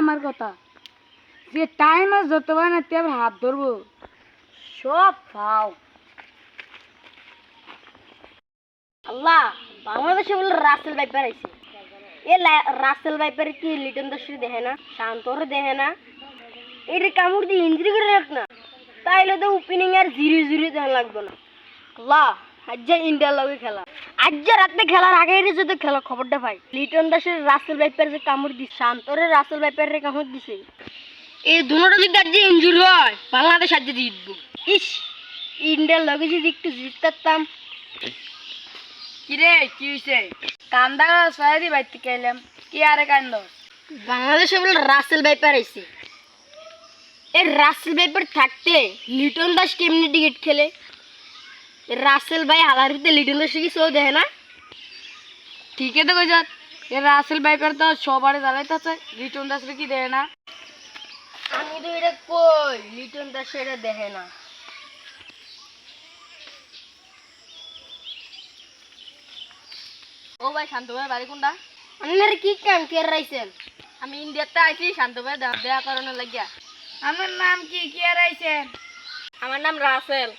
আমার কথা। যে টাইম যত না তে আবার হাত ধরবো, সব ফাও। আল্লাহ, বাংলাদেশে বলে রাসেল ভাইপার আইছে। এ রাসেল ভাইপার কি লিটন দাসের দেখে না শান্তর দেখে না? এর কামড় দিয়ে ইঞ্জুরি করে রাখ না। তাইলে তো ওপেনিং আর জিরো জিরো দেওয়া লাগবে না। আল্লাহ। আজ্জা ইন্ডিয়ার লগে খেলা। আজ্জা রাতে খেলার আগে যদি খেলা খবরটা পাই। লিটন দাসের রাসেল ভাইপার যে কামড় দিছে শান্তরের রাসেল ভাইপারের কামড় দিছে এই দুটো যদি আজ ইঞ্জুরি হয় বাংলাদেশ আজ জিতবো। ইস ইন্ডিয়ার লগে যদি একটু জিততাম। কিরে কি হইছে? কান্দা সয়াদি বাইতে কেলাম কি আরে কান্দ বাংলাদেশে বলে রাসেল ভাইপার আইছে। এই রাসেল ভাইপার থাকতে লিটন দাস কেমনি টিকিট খেলে? এ রাসেল ভাই হালারিতে লিটন দাস কি শো দেখে না? ঠিকই তো কইছ। এ রাসেল বাইপার তো সবারে জ্বালাইতেছে রিটন দাস কি দেয় না? আমি তো এটা কই? লিটন দাস এটা দেখে না। ও ভাই শান্ত ভাই বাড়ি কোনটা? আপনারা কি কাম কে রাইছেন? আমি ইন্ডিয়াতে আইছি শান্ত ভাই দেয়া করানোর লাগিয়া। আমার নাম কি? কে রাইছেন? আমার নাম রাসেল।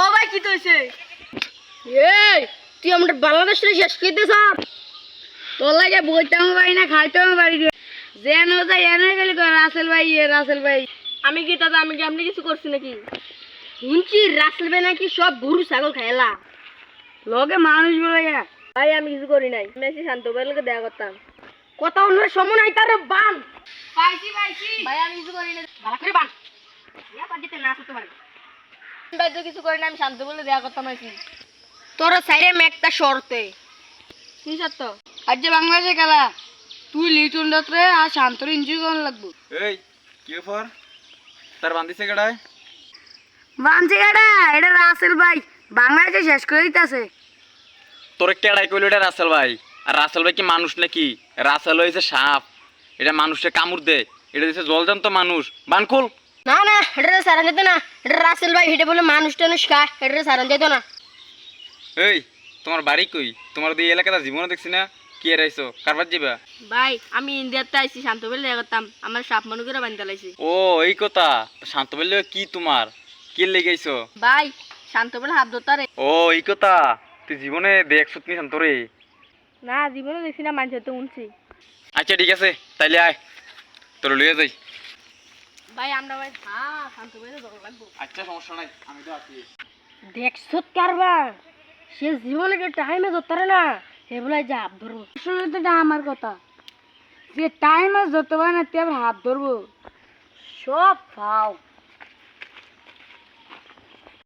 ও ভাই কি তো এই তুই আমরা বাংলাদেশের শেষ করতে স্যার তোর লাগে বইতাম পারি না খাইতাম পারি যেন যাই এনে গেলি রাসেল ভাই রাসেল ভাই। আমি কি দাদা আমি কি আপনি কিছু করছি নাকি? শুনছি রাসেল ভাই নাকি সব গরু ছাগল খাইলা। লগে মানুষ বলে ভাই আমি কিছু করি নাই। মেসি শান্ত লোকে দেখা করতাম। কথা অনুর সময় নাই তার বান। পাইছি পাইছি। ভাই আমি কিছু করি না ভালো করে বান। ইয়া না পারি। ভাই তো কিছু করি না আমি শান্ত বলে দেখা করতাম তোর সাইডে ম্যাকটা শর্তে কি সত্য? আজ যে বাংলাদেশে খেলা তুই লিটন আর শান্তর ইঞ্জুরি করানো লাগবো। এই কি ফর তার বান্ধিছে কেডায়? বানছে এটা এটা রাসেল ভাই। বাংলাদেশে শেষ করে দিতেছে। তোর কেডাই কইলো এটা রাসেল ভাই? আর রাসেল ভাই কি মানুষ নাকি? রাসেল হয়েছে সাপ। এটা মানুষে কামড় দে। এটা দিছে জলজান্ত মানুষ। বানকুল! না না এটা সারান যেত না। এটা রাসেল ভাই হেঁটে বলে মানুষ টানুষ খা এটা সারান যেত না। এই তোমার বাড়ি কই? তোমার এই এলাকাটা জীবনে দেখছি না। কি এরাইছো কারবার যাবা ভাই আমি ইন্ডিয়াতে আইছি শান্ত বলে করতাম আমার সাপ মানুষ করে বান্ধা লাইছি ও এই কথা। শান্ত বললে কি তোমার? কি লেগেছো ভাই শান্ত বলে হাত ধরতারে। ও এই কথা। তুই জীবনে দেখছ তুমি শান্ত রে না জীবনে দেখছি না মানুষের তো উনছি। আচ্ছা ঠিক আছে। তাইলে আয়। তোর লইয়া যাই। ভাই আমরা ভাই হ্যাঁ শান্ত লাগবো। আচ্ছা সমস্যা নাই আমি তো আছি। দেখছ কারবার। সে জীবনে টাইমে ধরতারে না সে বলে যে হাত ধরবো। আসলে তো আমার কথা। যে টাইমে পারে না তে হাত ধরবো। সব ফাও।